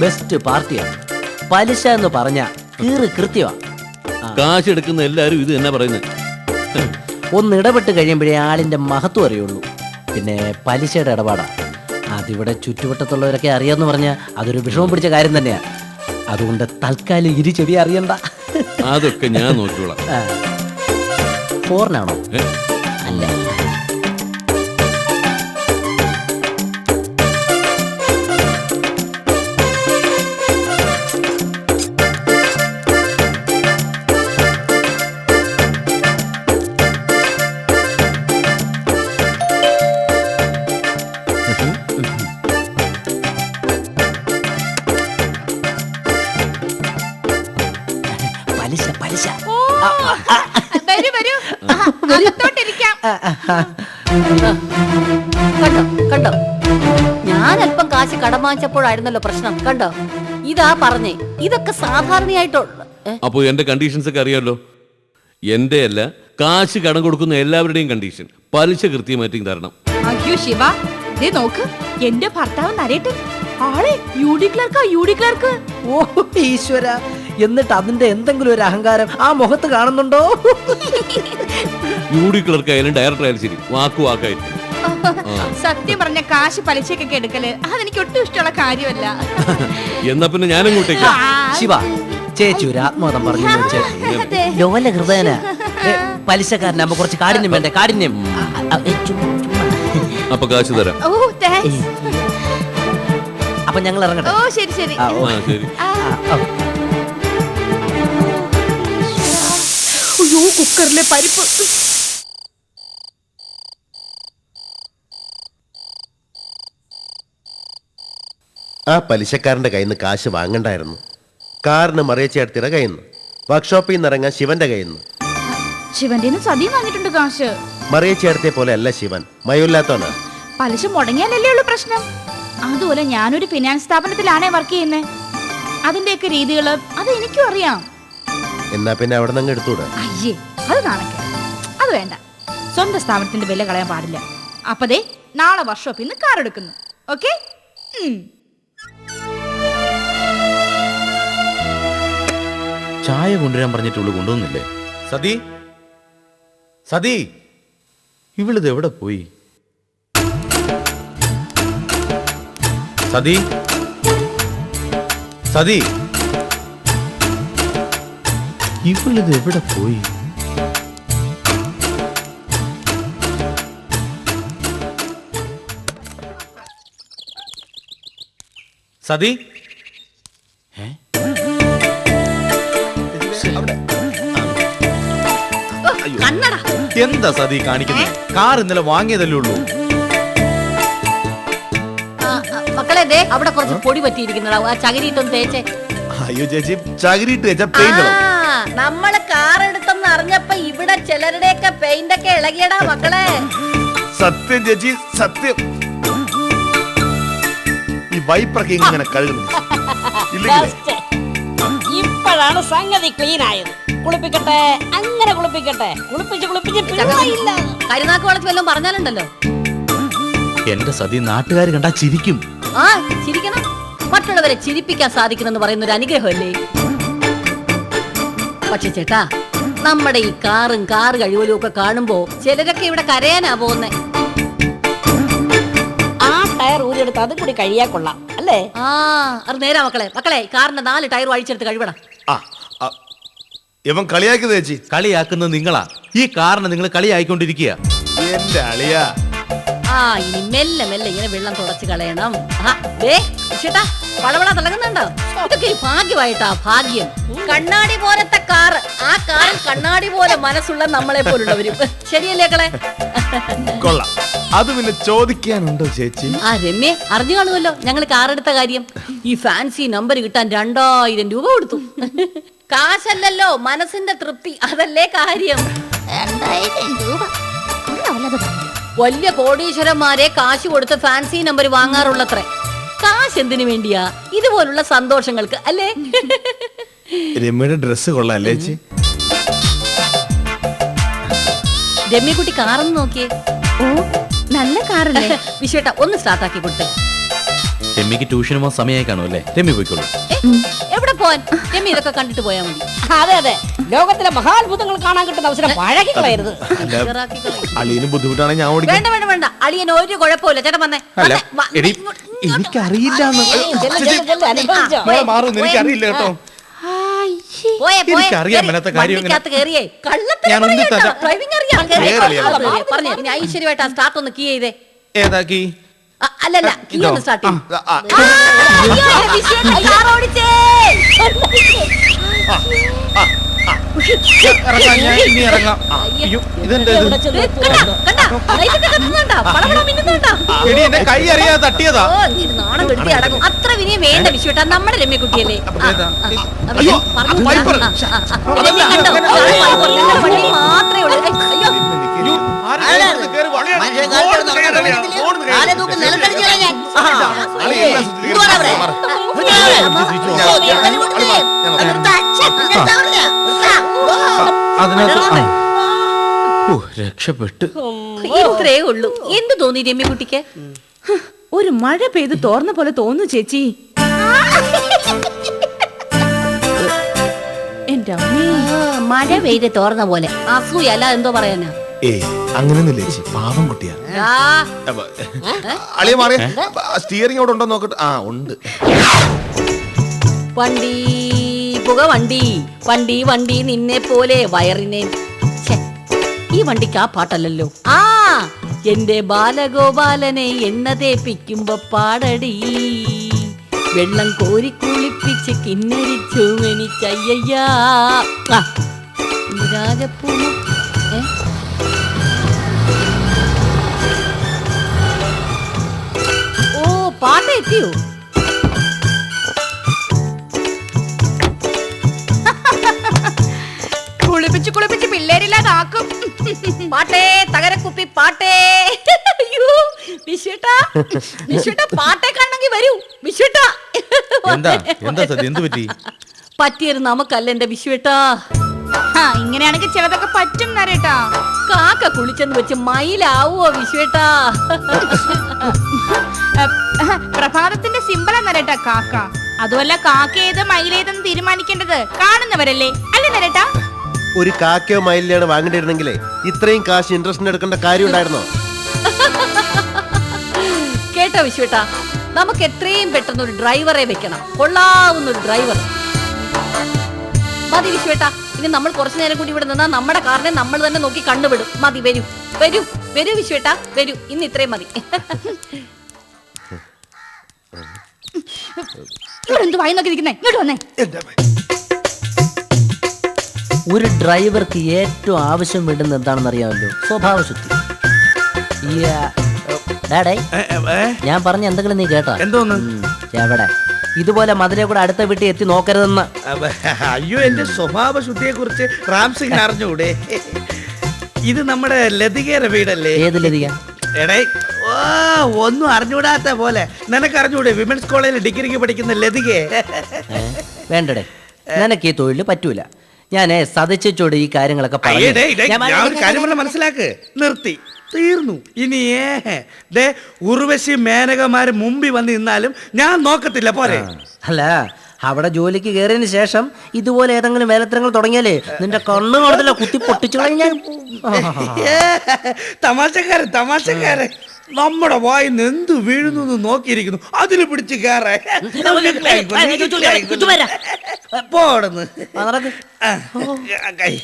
Best പാർട്ടിയാണ്. പലിശ എന്ന് പറഞ്ഞ കീറ് കൃത്യമാ. കാശ് എടുക്കുന്ന എല്ലാരും ഇത് തന്നെ പറയുന്നത് ഒന്ന് ഇടപെട്ട് കഴിയുമ്പോഴേ ആളിന്റെ മഹത്വം അറിയുള്ളൂ. പിന്നെ പലിശയുടെ ഇടപാടാ. അതിവിടെ ചുറ്റുവട്ടത്തുള്ളവരൊക്കെ അറിയാന്ന് പറഞ്ഞാൽ അതൊരു വിഷമം പിടിച്ച കാര്യം തന്നെയാ. അതുകൊണ്ട് തൽക്കാലം ഇരു ചെവി അറിയണ്ട. അതൊക്കെ ഞാൻ നോക്കിക്കോളാം. ഫോറിനാണോ വരൂ വരൂ. അകത്തോട്ടിരിക്കാം. കണ്ടോ കണ്ടോ? ഞാൻ അല്പം കാശ് കടം വാങ്ങിച്ചപ്പോഴായിരുന്നല്ലോ പ്രശ്നം. കണ്ടോ? ഇതാ പറഞ്ഞേ. ഇതൊക്കെ സാധാരണയായിട്ടുള്ള അപ്പോൾ അപ്പോ എന്റെ കണ്ടീഷൻസ് ഒക്കെ അറിയാമല്ലോ എന്റെ അല്ല കാശ് കടം കൊടുക്കുന്ന എല്ലാവരുടെയും കണ്ടീഷൻ പലിശ കൃത്യമായിട്ടും തരണം. അയ്യോ ശിവ. ദേ നോക്ക്. എന്റെ ഭർത്താവ് നരേട്ടൻ ആളെ യു ഡി ക്ലർക്കാ യു ഡി ക്ലർക്ക് ഓ ഈശ്വര. എന്നിട്ട് അതിന്റെ എന്തെങ്കിലും ഒരു അഹങ്കാരം ആ മുഖത്ത് കാണുന്നുണ്ടോ? യു ഡി ക്ലർക്ക് ആയാലും ഡയറക്ടർ ആയാലും ശരി. വാക്കു വാക്കായിരിക്കും സത്യം പറഞ്ഞ കാശ് പലിശക്കൊക്കെ എടുക്കൽ അതെനിക്ക് ഒട്ടും ഇഷ്ടമുള്ള കാര്യമല്ല. എന്നാ പിന്നെ ഞാനും അങ്ങോട്ടേക്ക് ശിവ ചേച്ചി ഒരു ആത്മകഥം പറഞ്ഞു ലോല ഹൃദയന പലിശക്കാരനാകുമ്പോ കുറച്ച് കാഠിന്യം വേണ്ടേ? കാഠിന്യം. അപ്പൊ കാശ് തരാം. ഓ താങ്ക്സ് അപ്പൊ ഞങ്ങൾ ഇറങ്ങട്ടെ ഓ ശരി ശരി. ആ, ഓ. ആ ശരി. ആ, ആ, ആ. അയ്യോ കുക്കറിലെ പരിപ്പ്. ആ പലിശക്കാരന്റെ കയ്യിൽ നിന്ന് കാശ് വാങ്ങണ്ടായിരുന്നു. കാറിന് മറിയച്ചേർത്തിയുടെ കയ്യിൽ നിന്ന് വർക്ക്ഷോപ്പിൽ നിന്ന് ഇറങ്ങാൻ ശിവന്റെ കയ്യിൽ നിന്ന് ശിവന്റെ സതി വാങ്ങിയിട്ടുണ്ട് കാശ്. മറിയച്ചേർത്തിയെ പോലെ അല്ല ശിവൻ. മയമില്ലാത്തവനാ പലിശ മുടങ്ങിയാലല്ലേ ഉള്ളു പ്രശ്നം. അതുപോലെ ഞാനൊരു ഫിനാൻസ് സ്ഥാപനത്തിലാണേ വർക്ക് ചെയ്യുന്നത് അതിന്റെയൊക്കെ രീതികൾ അത് എനിക്കും അറിയാം. എന്നാ പിന്നെ അവിടെ നിന്ന് എടുത്തൂടെ? അയ്യേ അത് കാണിക്ക അത് വേണ്ട. സ്വന്തം സ്ഥാപനത്തിന്റെ വില കളയാൻ പാടില്ല. അപ്പതേ നാളെ വർക്ക്ഷോപ്പിൽ നിന്ന് കാർ എടുക്കുന്നു. ഓക്കെ ചായ കൊണ്ടുവരാൻ പറഞ്ഞിട്ടുള്ളു കൊണ്ടുവന്നില്ലേ? സതി? സതി? ഇവളിത് എവിടെ പോയി? സതി. സതി. ഇവളിത് എവിടെ പോയി? സതി. എന്താ സതി കാണിക്കുന്നത് കാർ ഇന്നലെ വാങ്ങിയതല്ലേ ഉള്ളൂ. ദേ അവിടെ കുറച്ച് പൊടി പറ്റിയിരിക്കുന്നടാ ആ ചകിരിയിട്ടൊന്ന് തേച്ചേ. അയ്യോ ചേച്ചി ചകിരിട്ട് വെച്ച ആ നമ്മൾ കാർ എടുത്തെന്ന് അറിഞ്ഞപ്പോ ഇവിടെ ചിലരുടെയൊക്കെ പെയിന്റ് ഒക്കെ ഇളകിയടാ മക്കളെ. സത്യം ചേച്ചി സത്യം. ഈ വൈപ്പറൊക്കെ ഇങ്ങനെ കഴുകുന്നു. ഇല്ലെങ്കിൽ ഇപ്പോഴാണ് സംഗതി ക്ലീൻ ആയത്. കുളിപ്പിക്കട്ടെ അങ്ങനെ കുളിപ്പിക്കട്ടെ. കുളിപ്പിച്ച് കുളിപ്പിച്ച് പിള്ളയില്ല കരുനാക്ക് വളച്ച് വല്ലതും പറഞ്ഞാലുണ്ടല്ലോ. എന്റെ സതി നാട്ടുകാർ കണ്ടാ ചിരിക്കും. ആ ചിരിക്കണം. മറ്റുള്ളവരെ ചിരിപ്പിക്കാൻ സാധിക്കുന്നെന്ന് പറയുന്ന ഒരു അനുഗ്രഹമല്ലേ? പക്ഷെ ചേട്ടാ നമ്മുടെ ഈ കാറും കാർ കഴിവലും ഒക്കെ കാണുമ്പോ ചിലരൊക്കെ ഇവിടെ കരയാനാ പോകുന്നേ. ആ ടയർ ഊരിയെടുത്ത് അതും കൂടി കഴിയാ കൊള്ളാം അല്ലേ? ആ അത് നേരാ മക്കളെ. മക്കളെ കാറിന്റെ നാല് ടയർ അഴിച്ചെടുത്ത് കഴിവണം ആ ആ, ഇവൻ കളിയാക്കുന്നത് ചേച്ചി. കളിയാക്കുന്നത് നിങ്ങളാ. ഈ കാറിനെ നിങ്ങൾ കളിയായിക്കൊണ്ടിരിക്കുക. എന്റെ അളിയാ. ആ ഇനി മെല്ലെ മെല്ലെ ഇങ്ങനെ വെള്ളം തുടച്ചു കളയണം. ആ, ദേ, ചേട്ടാ പളവള തിളങ്ങുന്നുണ്ടോ? ഇതൊക്കെ ഈ ഭാഗ്യമായിട്ടാ ഭാഗ്യം. കണ്ണാടി പോലത്തെ കാർ ആ കാറിൽ കണ്ണാടി പോലെ മനസ്സുള്ള നമ്മളെ പോലുള്ളവരും. ശരിയല്ലേ കളെ കൊള്ളാം. അത് പിന്നെ ചോദിക്കാനുണ്ടോ ചേച്ചി? ആ രമ്യ അറിഞ്ഞു കാണുമല്ലോ ഞങ്ങൾ കാറെടുത്ത എടുത്ത കാര്യം. ഈ ഫാൻസി നമ്പർ കിട്ടാൻ രണ്ടായിരം രൂപ കൊടുത്തു. കാശല്ലല്ലോ മനസ്സിന്റെ തൃപ്തി. അതല്ലേ കാര്യം. വലിയ കോടീശ്വരന്മാരെ കാശ് കൊടുത്ത് ഫാൻസി നമ്പർ വാങ്ങാറുള്ളത്രേ. കാശ് എന്തിനു വേണ്ടിയാ? ഇതുപോലുള്ള സന്തോഷങ്ങൾക്ക് അല്ലേ? രമ്യയുടെ ഡ്രസ് കൊള്ളാം അല്ലേ ചേച്ചി? രമ്യക്കുട്ടി കാറൊന്ന് നോക്കിയേ. ഓ നല്ല കാറല്ലേ? വിശ്വേട്ട ഒന്ന് സ്റ്റാർട്ടാക്കി കൊടുത്തേ. രമ്യക്ക് ട്യൂഷന് പോകാൻ സമയമായി കാണും അല്ലേ രമ്യ പോയിക്കോളൂ. എവിടെ പോവാൻ? രമ്യ ഇതൊക്കെ കണ്ടിട്ട് പോയാ മതി. അതെ അതെ. ലോകത്തിലെ മഹാത്ഭുതങ്ങൾ കാണാൻ കിട്ടുന്ന അവസരം പഴകി കളയരുത്. അളിയന് ബുദ്ധിമുട്ടാണെങ്കിൽ ഞാൻ ഓടിക്കാം. വേണ്ട വേണ്ട വേണ്ട. അളിയൻ ഒരു കുഴപ്പമില്ല ചേട്ടൻ വന്നേ. അല്ല എടി എനിക്കറിയില്ല. മാറുന്നു എനിക്കറിയില്ല കേട്ടോ. പോയെ, പോയെ, എനിക്കറിയാം കേറി. മേലാത്ത കാര്യം. ഡ്രൈവിംഗ് അറിയാം. പറഞ്ഞേ ഐശ്വര്യമായിട്ട് ആ സ്റ്റാർട്ട് ഒന്ന് കീ ചെയ്തേ. ഏതാക്കി ആ, അല്ലല്ല കീ? ഒന്ന് സ്റ്റാർട്ട് കൈ അറിയാതെ തട്ടിയതാ നാണം കെട്ടി അടങ്ങും അത്ര വിനയം വേണ്ട വിഷുട്ടാ നമ്മുടെ രമ്യക്കുട്ടിയല്ലേ മാത്രമേ ഉള്ളൂ അതിനകത്ത് ആ. ഓ, രക്ഷപ്പെട്ട് ഇത്രേ ഉള്ളൂ എന്ത് തോന്നി രമ്യക്കുട്ടിക്ക് ഒരു മഴ പെയ്ത് തോർന്ന പോലെ തോന്നു ചേച്ചി എന്റെ അമ്മേ മഴ പെയ്ത് തോർന്ന പോലെ അസൂയല്ല എന്തോ പറയാനാ ഏയ് അങ്ങനെയൊന്നുമില്ല ചേച്ചി. പാവം കുട്ടിയാ ആ, അപ്പൊ, അളിയ മാറിയ സ്റ്റിയറിംഗ് അവിടെ ഉണ്ടോ നോക്കട്ടെ. ആ ഉണ്ട്. വണ്ടി പുക വണ്ടി വണ്ടി വണ്ടി നിന്നെ പോലെ വയറിനെ. ഛെ, ഈ വണ്ടിക്ക് ആ പാട്ടല്ലല്ലോ. ആ എന്റെ ബാലഗോപാലനെ എണ്ണ തേപ്പിക്കുമ്പോ പാടടി. വെള്ളം കോരി കുളിപ്പിച്ച് കിന്നരിച്ചു എനിക്കയ്യാ രാജപ്പൂ ഏ? എത്തിയോ കുളിപ്പിച്ച് കുളിപ്പിച്ച് പിള്ളേരില്ലാതാക്കും. പാട്ടേ തകരക്കുപ്പി പാട്ടേ. അയ്യോ വിഷുട്ടാ വിഷുട്ടാ പാട്ടേ കാണണമെങ്കിൽ വരൂ. വിഷുട്ടാ. എന്താ? എന്താ സത്യം? എന്ത് പറ്റി? പറ്റിയത് നമുക്കല്ല എന്റെ വിഷുവേട്ടാ ഇങ്ങനെയാണെങ്കിൽ ചിലതൊക്കെ പറ്റും നരേട്ടാ കാക്ക കുളിച്ചെന്ന് വെച്ച് മയിലാവോ വിഷുവേട്ടാ പ്രഭാതത്തിന്റെ സിമ്പിൾ നരേട്ടാ കാക്ക. അതുമല്ല കാക്ക ഏത് മയിലേതെന്ന് തീരുമാനിക്കേണ്ടത് കാണുന്നവരല്ലേ? അല്ലേ നരട്ട? ഒരു കാക്കയോ മയിലിനെയാണ് വാങ്ങേണ്ടിരുന്നെങ്കിലേ ഇത്രയും കാശ് ഇൻട്രസ്റ്റിന് എടുക്കേണ്ട കാര്യം ഉണ്ടായിരുന്നോ? കേട്ടോ വിശുട്ടാ നമുക്ക് എത്രയും പെട്ടെന്ന് ഒരു ഡ്രൈവറെ വെക്കണം. കൊള്ളാവുന്ന ഒരു ഡ്രൈവർ. മതി വിശുട്ടാ ഇനി നമ്മൾ കുറച്ചു നേരം കൂടി ഇവിടെ നിന്നാ നമ്മുടെ കാറിനെ നമ്മൾ തന്നെ നോക്കി കണ്ടുപിടും മതി വരൂ. വരൂ വരൂ വിഷുവേട്ടാ വരൂ. ഇന്ന് ഇത്രയും മതി. ഇവിടെ എന്ത് നിൽക്കുന്നേ ഇങ്ങോട്ട് വന്നേ. ഒരു ഡ്രൈവർക്ക് ഏറ്റവും ആവശ്യം വേണ്ടുന്ന എന്താണെന്ന് അറിയാമല്ലോ സ്വഭാവശുദ്ധി ശുദ്ധി ഞാൻ പറഞ്ഞ എന്തെങ്കിലും നീ കേട്ടോ. എന്തോന്ന്? എവിടെ? ഇതുപോലെ മതിലെ കൂടെ അടുത്ത വീട്ടിൽ എത്തി നോക്കരുതെന്ന്. അയ്യോ എന്റെ സ്വഭാവ ശുദ്ധിയെ കുറിച്ച് റാം സിംഗ് അറിഞ്ഞൂടെ? ഇത് നമ്മുടെ ലതികയുടെ വീടല്ലേ? ഏത് ലതിക? എടേ ഒന്നും അറിഞ്ഞൂടാത്ത പോലെ. നിനക്ക് അറിഞ്ഞൂടെ വിമൻസ് കോളേജിൽ ഡിഗ്രിക്ക് പഠിക്കുന്ന ലതികെ വേണ്ടടേ. നിനക്ക് ഈ തൊഴിൽ പറ്റൂല. ഞാൻ സതച്ചോട് ഈ കാര്യങ്ങളൊക്കെ പറഞ്ഞു. മനസ്സിലാക്ക്. നിർത്തി. തീർന്നു. ഇനി ഏ ഉർവശി മേനകമാര് മുമ്പിൽ വന്ന് നിന്നാലും ഞാൻ നോക്കത്തില്ല പോരെ. അല്ല അവിടെ ജോലിക്ക് കയറിയതിന് ശേഷം ഇതുപോലെ ഏതെങ്കിലും വേലത്തരങ്ങൾ തുടങ്ങിയാലേ നിന്റെ കണ്ണു കാണത്തില്ല കുത്തി പൊട്ടിച്ചു കഴിഞ്ഞാൽ തമാശക്കാരൻ തമാശക്കാരൻ. നമ്മുടെ വായിൽ നിന്ന് എന്ത് വീഴുന്നു എന്ന് നോക്കിയിരിക്കുന്നു. അതിൽ പിടിച്ച് കയറേ പോടുന്നു. നടക്ക്. കൈ.